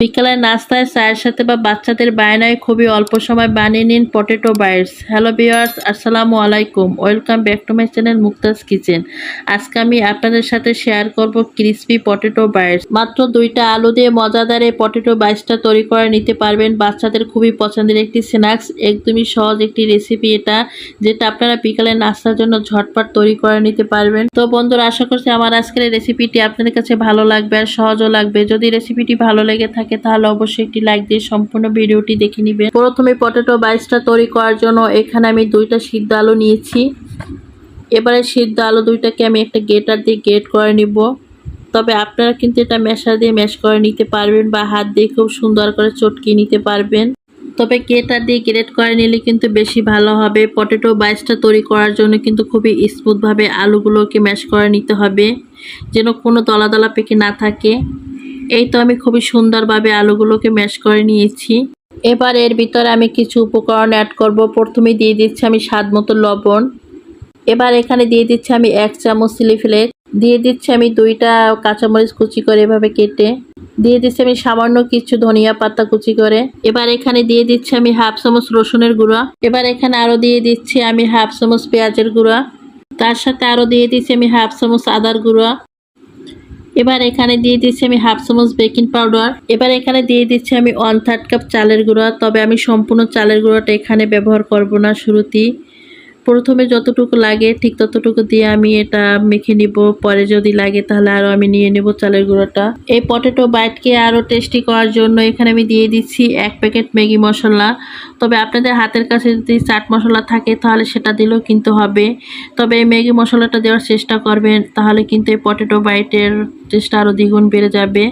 বিকালের নাস্তায় চায়ের সাথে বা বাচ্চাদের বায়নায় খুবই অল্প সময় বানিয়ে নিন পটেটো বাইটস। হ্যালো বিয়ার্স আসসালামু আলাইকুম। Welcome back to my channel Muktaj kitchen. আজকে আমি আপনাদের সাথে শেয়ার করব ক্রিসপি পটেটো বাইটস। মাত্র দুইটা আলু দিয়ে মজাদার পটেটো বাইটসটা তৈরি করে নিতে পারবেন বাচ্চাদের খুবই পছন্দের একটি স্ন্যাক্স। একদমই সহজ একটি রেসিপি এটা, যেটা আপনারা বিকালের নাস্তার জন্য ঝটপট তৈরি করে নিতে পারবেন। তো বন্ধুরা, আশা করছি আমার আজকের রেসিপিটি আপনাদের কাছে ভালো লাগবে আর সহজও লাগবে। যদি রেসিপিটি ভালো লেগে থাকে তাহলে অবশ্যই একটি লাইক দিয়ে সম্পূর্ণ ভিডিওটি দেখে নেবেন। প্রথমে পটেটো বাইসটা তৈরি করার জন্য এখানে আমি দুইটা সিদ্ধ আলু নিয়েছি। এবারে সিদ্ধ আলু দুইটাকে আমি একটা গেটার দিয়ে গেট করে নিব। তবে আপনারা কিন্তু এটা মেশার দিয়ে ম্যাশ করে নিতে পারবেন বা হাত দিয়ে খুব সুন্দর করে চটকিয়ে নিতে পারবেন। তবে কেটার দিয়ে গ্রেট করে নিলে কিন্তু বেশি ভালো হবে। পটেটো বাইসটা তৈরি করার জন্য কিন্তু খুবই স্মুথভাবে আলুগুলোকে ম্যাশ করে নিতে হবে, যেন কোনো দলা দলা পেকে না থাকে। এই তো আমি খুবই সুন্দরভাবে আলুগুলোকে ম্যাশ করে নিয়েছি। এবার এর ভিতরে আমি কিছু উপকরণ অ্যাড করব। প্রথমে দিয়ে দিচ্ছি আমি স্বাদ মতো লবণ। এবার এখানে দিয়ে দিচ্ছি আমি এক চামচ চিলি ফ্লেক্স দিয়ে দিচ্ছি আমি দুইটা কাঁচামরিচ কুচি করে এভাবে কেটে। দিয়ে দিচ্ছি আমি সামান্য কিছু ধনিয়া পাতা কুচি করে। এবার এখানে দিয়ে দিচ্ছি আমি হাফ চামচ রসুনের গুঁড়া। এবার এখানে আরও দিয়ে দিচ্ছি আমি হাফ চামচ পেঁয়াজের গুঁড়া। তার সাথে আরও দিয়ে দিচ্ছি আমি হাফ চামচ আদার গুঁড়া। এবার এখানে দিয়ে দিচ্ছি আমি হাফ চামচ বেকিং পাউডার এবার এখানে দিয়ে দিচ্ছি আমি ওয়ান থার্ড কাপ চালের গুঁড়া। তবে আমি সম্পূর্ণ চালের গুঁড়াটা এখানে ব্যবহার করব না শুরুতেই। প্রথমে যতটুকু লাগে, ঠিক ততটুকু দিয়ে আমি এটা মেখে নিব। পরে যদি লাগে তাহলে আরও আমি নিয়ে নেব চালের গুঁড়োটা। এই পটেটো বাইটকে আরও টেস্টি করার জন্য এখানে আমি দিয়ে দিচ্ছি এক প্যাকেট ম্যাগি মশলা। তবে আপনাদের হাতের কাছে যদি চাট মশলা থাকে তাহলে সেটা দিলেও কিন্তু হবে। তবে এই ম্যাগি মশলাটা দেওয়ার চেষ্টা করবেন, তাহলে কিন্তু এই পটেটো বাইটের টেস্টটা আরও দ্বিগুণ বেড়ে যাবে।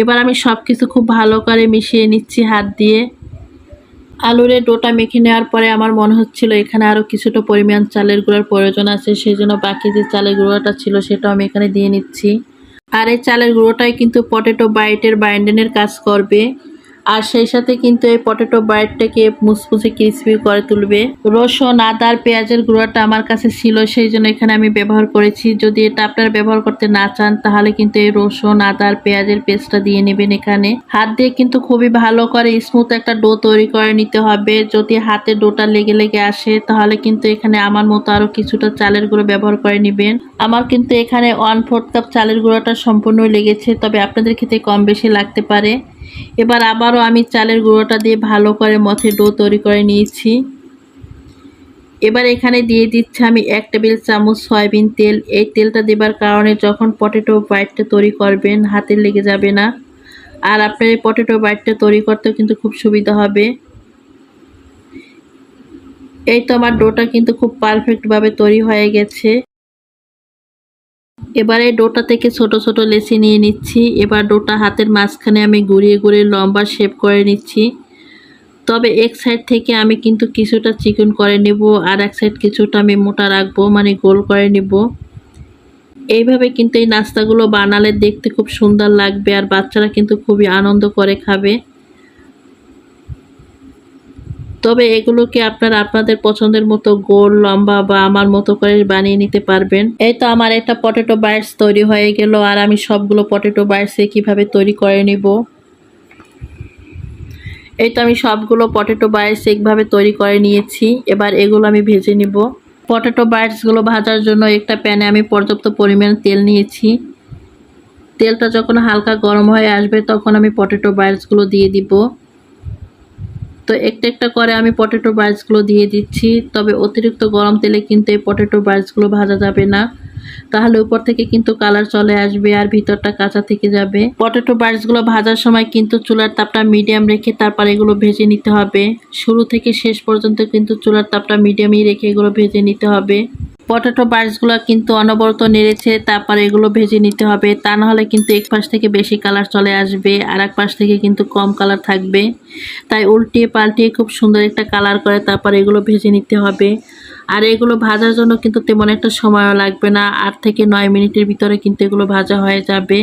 এবার আমি সব কিছু খুব ভালো করে মিশিয়ে নিচ্ছি হাত দিয়ে। আলুরে ডোটা মেখে নেওয়ার পরে আমার মনে হচ্ছিল এখানে আরও কিছুটা পরিমাণ চালের গুঁড়ার প্রয়োজন আছে, সেই জন্য বাকি যে চালের গুঁড়োটা ছিল সেটাও আমি এখানে দিয়ে নিচ্ছি। আর এই চালের গুঁড়োটাই কিন্তু পটেটো বাইটের বাইন্ডেনের কাজ করবে। আর সেই সাথে কিন্তু এই পটেটো বাইটটাকে মুসমুসে ক্রিসপি করে তুলবে। রসুন আদা আর পেঁয়াজের গুঁড়োটা আমার কাছে ছিল, সেই জন্য এখানে আমি ব্যবহার করেছি। যদি এটা আপনারা ব্যবহার করতে না চান, তাহলে কিন্তু এই রসুন আদা আর পেঁয়াজের পেস্টটা দিয়ে নেবেন এখানে। হাত দিয়ে কিন্তু খুবই ভালো করে স্মুথ একটা ডো তৈরি করে নিতে হবে। যদি হাতে ডোটা লেগে লেগে আসে, তাহলে কিন্তু এখানে আমার মতো আরও কিছুটা চালের গুঁড়ো ব্যবহার করে নেবেন। আমার কিন্তু এখানে ওয়ান ফোর্থ কাপ চালের গুঁড়োটা সম্পূর্ণ লেগেছে, তবে আপনাদের ক্ষেত্রে কম বেশি লাগতে পারে। এবার আবারও আমি চালের গুঁড়োটা দিয়ে ভালো করে মথে ডো তৈরি করে নিয়েছি। এবার এখানে দিয়ে দিচ্ছি আমি এক টেবিল চামচ সয়াবিন তেল। এই তেলটা দেবার কারণে যখন পটেটো বাইটটা তৈরি করবেন, হাতে লেগে যাবে না। আর আপনার এই পটেটো বাইটটা তৈরি করতেও কিন্তু খুব সুবিধা হবে। এই তো আমার ডোটা কিন্তু খুব পারফেক্টভাবে তৈরি হয়ে গেছে। এবারে ডোটা থেকে ছোট ছোট লেচি নিয়ে নিচ্ছি। এবার ডোটা হাতের মাঝখানে আমি ঘুরিয়ে ঘুরিয়ে লম্বা শেপ করে নিচ্ছি। তবে এক সাইড থেকে আমি কিন্তু কিছুটা চিকন করে নেব আর এক সাইড কিছুটা আমি মোটা রাখব মানে গোল করে নেব। এইভাবে কিন্তু এই নাস্তাগুলো বানালে দেখতে খুব সুন্দর লাগবে আর বাচ্চারা কিন্তু খুবই আনন্দ করে খাবে। তবে এগুলোকে আপনারা আপনাদের পছন্দের মতো গোল, লম্বা বা আমার মতো করে বানিয়ে নিতে পারবেন। এই তো আমার একটা পটেটো বাইটস তৈরি হয়ে গেল আর আমি সবগুলো পটেটো বাইটসে কীভাবে তৈরি করে নিব? এই তো আমি সবগুলো পটেটো বাইটস একভাবে তৈরি করে নিয়েছি। এবার এগুলো আমি ভেজে নিব। পটেটো বাইটসগুলো ভাজার জন্য একটা প্যানে আমি পর্যাপ্ত পরিমাণ তেল নিয়েছি। তেলটা যখন হালকা গরম হয়ে আসবে তখন আমি পটেটো বাইটসগুলো দিয়ে দিব। তো একটা একটা করে আমি পটেটো বার্সগুলো দিয়ে দিচ্ছি। তবে অতিরিক্ত গরম তেলে কিন্তু এই পটেটো বার্সগুলো ভাজা যাবে না। তাহলে উপর থেকে কিন্তু কালার চলে আসবে আর ভিতরটা কাঁচা থেকে যাবে। পটেটো বার্সগুলো ভাজার সময় কিন্তু চুলার তাপটা মিডিয়াম রেখে তারপর এগুলো ভেজে নিতে হবে। শুরু থেকে শেষ পর্যন্ত কিন্তু চুলার তাপটা মিডিয়ামই রেখে এগুলো ভেজে নিতে হবে। পটেটো বার্সগুলো কিন্তু অনবরত নেড়েছে, তারপর এগুলো ভেজে নিতে হবে। তা নাহলে কিন্তু এক পাশ থেকে বেশি কালার চলে আসবে আর এক পাশ থেকে কিন্তু কম কালার থাকবে। তাই উল্টিয়ে পাল্টিয়ে খুব সুন্দর একটা কালার করে তারপর এগুলো ভেজে নিতে হবে। আর এগুলো ভাজার জন্য কিন্তু তেমন একটা সময়ও লাগবে না, আট থেকে নয় মিনিটের ভিতরে কিন্তু এগুলো ভাজা হয়ে যাবে।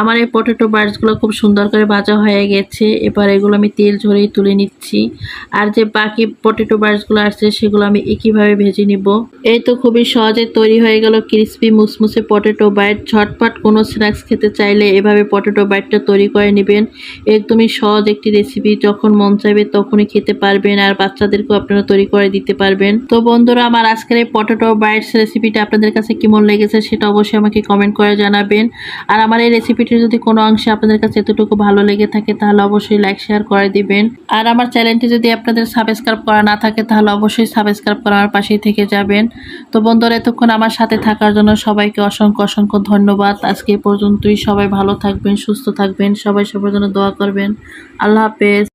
আমার এই পটেটো বার্ডসগুলো খুব সুন্দর করে ভাজা হয়ে গেছে। এবার এগুলো আমি তেল ঝরিয়ে তুলে নিচ্ছি। আর যে বাকি পটেটো বার্ডসগুলো আসছে সেগুলো আমি একইভাবে ভেজে নিব। এই তো খুবই সহজে তৈরি হয়ে গেল ক্রিসপি মুসমুসে পটেটো বাইট ঝটপট কোনো স্ন্যাক্স খেতে চাইলে এভাবে পটেটো বাইটটা তৈরি করে নেবেন। একদমই সহজ একটি রেসিপি যখন মন চাইবে তখনই খেতে পারবেন আর বাচ্চাদেরকেও আপনারা তৈরি করে দিতে পারবেন। তো বন্ধুরা, আমার আজকের এই পটেটো বাইটস রেসিপিটা আপনাদের কাছে কেমন লেগেছে সেটা অবশ্যই আমাকে কমেন্ট করে জানাবেন। আর আমার এই রেসিপিটি যদি কোনো অংশে আপনাদের কাছে এতটুকু ভালো লেগে থাকে, তাহলে অবশ্যই লাইক শেয়ার করে দিবেন। আর আমার চ্যানেলটি যদি আপনাদের সাবস্ক্রাইব করা না থাকে, তাহলে অবশ্যই সাবস্ক্রাইব করে আমার পাশেই থেকে যাবেন। তো বন্ধুরা, এতক্ষণ আমার সাথে থাকার জন্য সবাইকে অসংখ্য অসংখ্য ধন্যবাদ। আজকে পর্যন্তই সবাই ভালো থাকবেন, সুস্থ থাকবেন, সবাই সবার জন্য দোয়া করবেন। আল্লাহ হাফেজ।